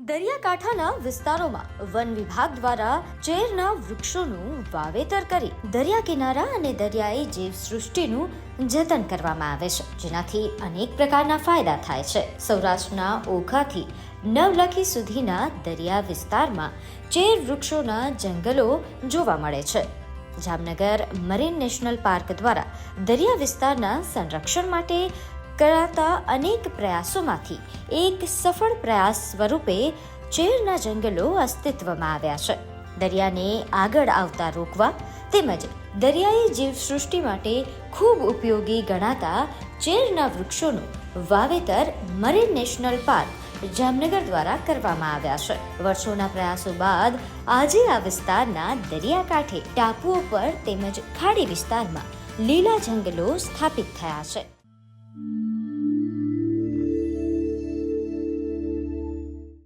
દરિયાકાંઠાના વિસ્તારોમાં વન વિભાગ દ્વારા ચેરના વૃક્ષોનું વાવેતર કરી દરિયા કિનારા અને દરિયાઈ જીવસૃષ્ટિનું જતન કરવામાં આવે છે, જેનાથી અનેક પ્રકારના ફાયદા થાય છે. સૌરાષ્ટ્રના ઓખાથી નવલખી સુધીના દરિયા વિસ્તારમાં ચેર વૃક્ષોના જંગલો જોવા મળે છે. જામનગર મરીન નેશનલ પાર્ક દ્વારા દરિયા વિસ્તારના સંરક્ષણ માટે કરાતા અનેક પ્રયાસોમાંથી એક સફળ પ્રયાસ સ્વરૂપે ચેરના જંગલો અસ્તિત્વમાં આવ્યા છે. દરિયાને આગળ આવતા રોકવા તેમજ દરિયાઈ જીવસૃષ્ટિ માટે ખૂબ ઉપયોગી ગણાતા ચેરના વૃક્ષોનું વાવેતર મરીન નેશનલ પાર્ક, જામનગર દ્વારા કરવામાં આવ્યા છે. વર્ષોના પ્રયાસો બાદ આજે આ વિસ્તારના દરિયાકાંઠે ટાપુઓ પર તેમજ ખાડી વિસ્તારમાં લીલા જંગલો સ્થાપિત થયા છે.